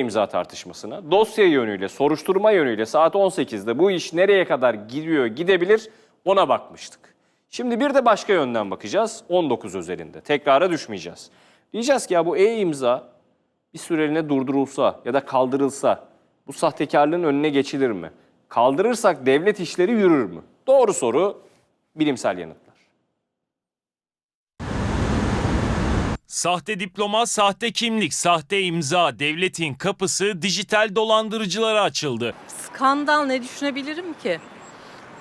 imza tartışmasına. Dosya yönüyle, soruşturma yönüyle saat 18'de bu iş nereye kadar gidiyor, gidebilir ona bakmıştık. Şimdi bir de başka yönden bakacağız 19 özelinde. Tekrara düşmeyeceğiz. Diyeceğiz ki ya bu e-imza bir süreliğine durdurulsa ya da kaldırılsa bu sahtekarlığın önüne geçilir mi? Kaldırırsak devlet işleri yürür mü? Doğru soru, bilimsel yanıtlar. Sahte diploma, sahte kimlik, sahte imza, devletin kapısı dijital dolandırıcılara açıldı. Skandal ne düşünebilirim ki?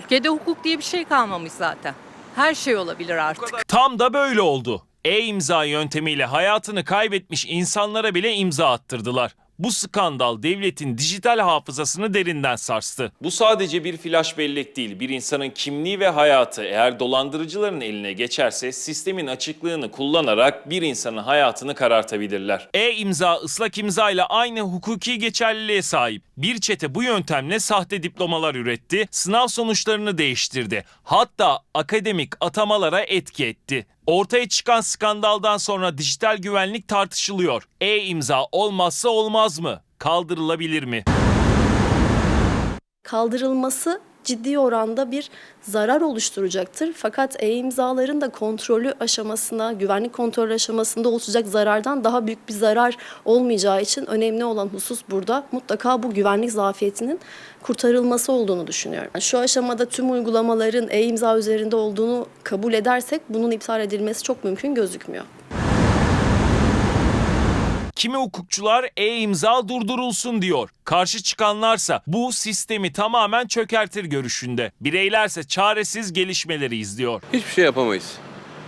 Ülkede hukuk diye bir şey kalmamış zaten. Her şey olabilir artık. Tam da böyle oldu. E-imza yöntemiyle hayatını kaybetmiş insanlara bile imza attırdılar. Bu skandal devletin dijital hafızasını derinden sarstı. Bu sadece bir flash bellek değil. Bir insanın kimliği ve hayatı eğer dolandırıcıların eline geçerse sistemin açıklığını kullanarak bir insanın hayatını karartabilirler. E-imza ıslak imza ile aynı hukuki geçerliliğe sahip. Bir çete bu yöntemle sahte diplomalar üretti, sınav sonuçlarını değiştirdi. Hatta akademik atamalara etki etti. Ortaya çıkan skandaldan sonra dijital güvenlik tartışılıyor. E-imza olmazsa olmaz mı? Kaldırılabilir mi? kaldırılması ciddi oranda bir zarar oluşturacaktır. Fakat e-imzaların da kontrolü aşamasına, güvenlik kontrolü aşamasında oluşacak zarardan daha büyük bir zarar olmayacağı için önemli olan husus burada mutlaka bu güvenlik zafiyetinin kurtarılması olduğunu düşünüyorum. Şu aşamada tüm uygulamaların e-imza üzerinde olduğunu kabul edersek bunun iptal edilmesi çok mümkün gözükmüyor. Kimi hukukçular e-imza durdurulsun diyor. Karşı çıkanlarsa bu sistemi tamamen çökertir görüşünde. Bireylerse çaresiz gelişmeleri izliyor. Hiçbir şey yapamayız.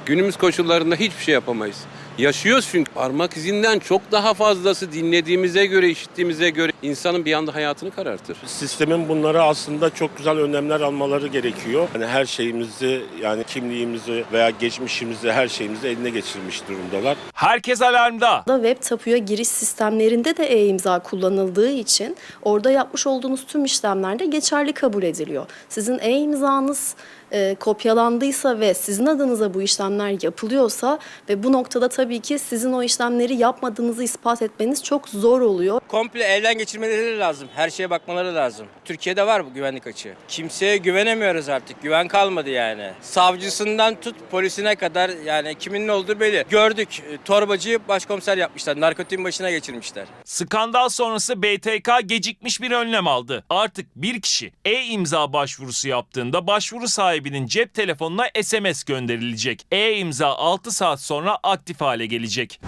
Günümüz koşullarında hiçbir şey yapamayız. Yaşıyoruz çünkü parmak izinden çok daha fazlası dinlediğimize göre, işittiğimize göre insanın bir anda hayatını karartır. Sistemin bunlara aslında çok güzel önlemler almaları gerekiyor. Yani her şeyimizi yani kimliğimizi veya geçmişimizi her şeyimizi eline geçirmiş durumdalar. Herkes alarmda. da web tapuya giriş sistemlerinde de e-imza kullanıldığı için orada yapmış olduğunuz tüm işlemlerde geçerli kabul ediliyor. Sizin e-imzanız e, kopyalandıysa ve sizin adınıza bu işlemler yapılıyorsa ve bu noktada tabii ki sizin o işlemleri yapmadığınızı ispat etmeniz çok zor oluyor. komple elden geçirmeleri lazım. Her şeye bakmaları lazım. Türkiye'de var bu güvenlik açığı. Kimseye güvenemiyoruz artık. Güven kalmadı yani. Savcısından tut polisine kadar yani kimin ne olduğu belli. Gördük e, torbacıyı başkomiser yapmışlar. Narkotiğin başına geçirmişler. Skandal sonrası BTK gecikmiş bir önlem aldı. Artık bir kişi e-imza başvurusu yaptığında başvuru sahibinin cep telefonuna SMS gönderilecek. E-imza 6 saat sonra aktif hale gelecek.